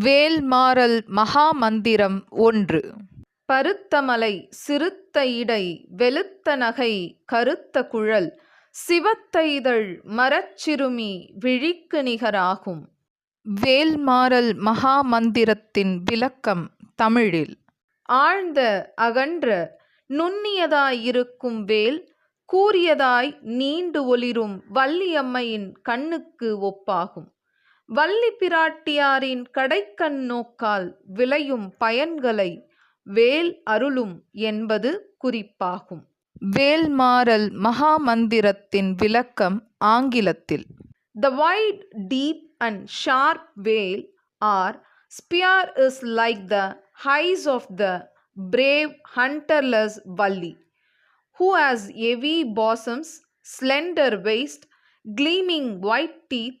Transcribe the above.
வேல்மாறல் மகாமந்திரம் ஒன்று பருத்தமலை சிறுத்த இடை வெளுத்த நகை கருத்த குழல் சிவத்த இதழ் மரச்சிறுமி விழிக்கு நிகராகும். வேல்மாறல் மகாமந்திரத்தின் விளக்கம் தமிழில் ஆழ்ந்த அகன்ற நுண்ணியதாயிருக்கும் வேல் கூறியதாய் நீண்டு ஒளிரும் வள்ளியம்மையின் கண்ணுக்கு ஒப்பாகும். வள்ளி பிராட்டியாரின் கடைக்கண் நோக்கால் விளையும் பயன்களை வேல் அருளும் என்பது குறிப்பாகும் வேல்மாறல் மகாமந்திரத்தின் விளக்கம் ஆங்கிலத்தில் the wide deep and sharp vel or spear is like the eyes of the brave hunter lass Valli who has heavy bosoms, slender waist, gleaming white teeth,